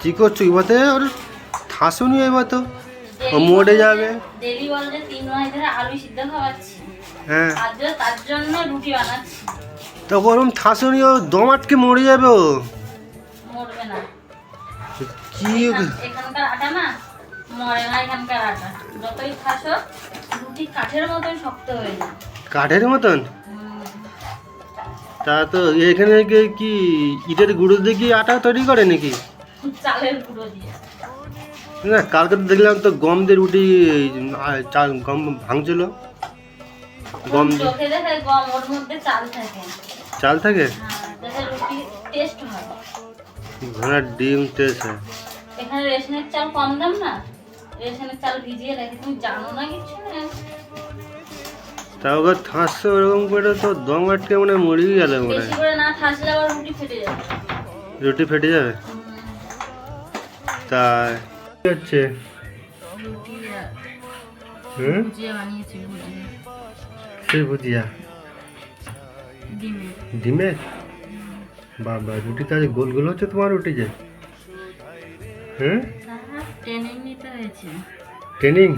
কি করছ এবারে ওর ঠাসুনি এবার তো ও মরে যাবে। ডেলি বলতে তিন মাস ধরে আলু সিদ্ধ খাওয়াচ্ছি। হ্যাঁ। তার জন্য তার জন্য রুটি বানাচ্ছি। তো ওরম ঠাসুনি ও দমাটকে মরে যাবে ও? মরবে না। কি এখানকার আটা না মরে না এখানকার আটা। যতই খাসো রুটি কাঠের মতন শক্ত হয়ে যায়। কাঠের মতন? তা তো এখানে কি- ইটের গুঁড়ো দিয়ে কি আটা তৈরি করে নাকি? চালের গুঁড়ো দিয়ে। না কালকে তো দেখলাম তো গম দিয়ে রুটি চাল গম ভাঙছিল। গম চাল থাকে। হ্যাঁ যাতে রুটি টেস্ট হয়। ঘোড়া ডিম টেস্ট হয়। এখানে রেশনের চাল কম দাম না? রেশনের চাল ভিজিয়ে রাখে তুমি জানো না কিছু? না তা ওকে ঠাসছে ওরকম করে তো দম আটকে মানে মরেই গেল মনে হয় করে না ঠাসলে আবার রুটি ফেটে যাবে। রুটি তা কি হচ্ছে? হুম? ভুজিয়া বানিয়েছি ভুজিয়া। সেই ভুজিয়া? ডিমের ডিমের বাবা রুটি তো আজ গোল গোল হচ্ছে তোমার রুটি যে। হ্যাঁ ট্রেনিং নিতে হয়েছে। ট্রেনিং?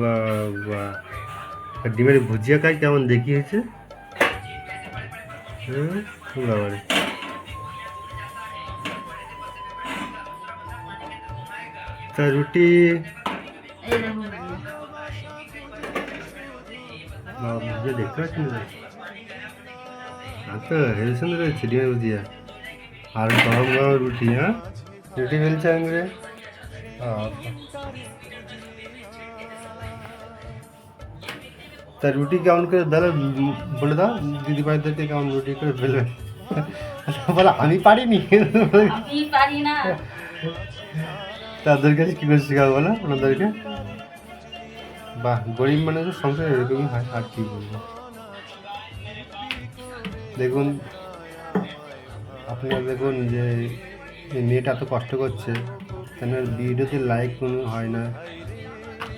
বাবা। ডিমের ভুজিয়া খাই কেমন দেখিয়েছে? বাবারে তা রুটি? ভুজিয়া। দেখতে পাচ্ছি না। তো হেভি ডিমের ভুজিয়া। আর গরম গরম রুটি হ্যাঁ? রুটি ফেলছে আঙুরে তা রুটি কেমন করে দাদা বলে দাও দিদি ভাইদেরকে কেমন রুটি করে ফেলবে বলে আমি পারিনি। পারি না। তাদের কাছে কী করে শেখাবো বলো ওনাদেরকে? বাহ গরিব মানুষের সংসার এরকমই হয় আর কি বলব। দেখুন আপনারা দেখুন যে এই মেয়েটা এত কষ্ট করছে কেন ভিডিওতে লাইক কোনো হয় না।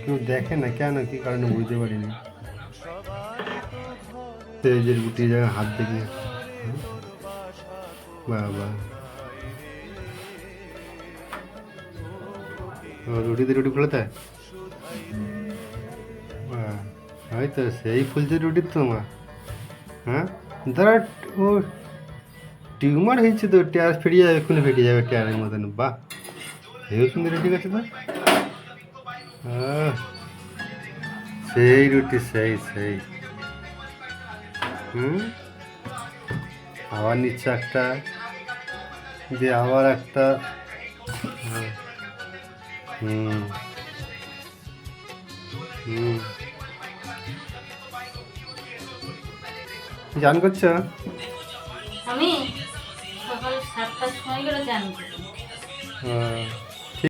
কেউ দেখে না কেন কী কারণে বুঝতে পারিনি। তো এই যে রুটি জায়গায় হাত দেখি। ও, রুটিতে রুটি ফোলাতে? ওই তো সেই ফুলছে রুটির মা। হ্যাঁ? দাঁড়া ও টিউমার হয়েছে তো টেয়ার ফেটে যাবে এক্ষুনি ফেটে যাবে টেয়ারের মতন। বাহ এই সুন্দর রুটি আছে তো। সেই রুটি সেই সেই। হুম? আবার নিচ্ছে একটা দিয়ে আবার একটা। হুম হুম জান করছ? আমি সকাল সাতটার সময় করে চান করি। হ্যাঁ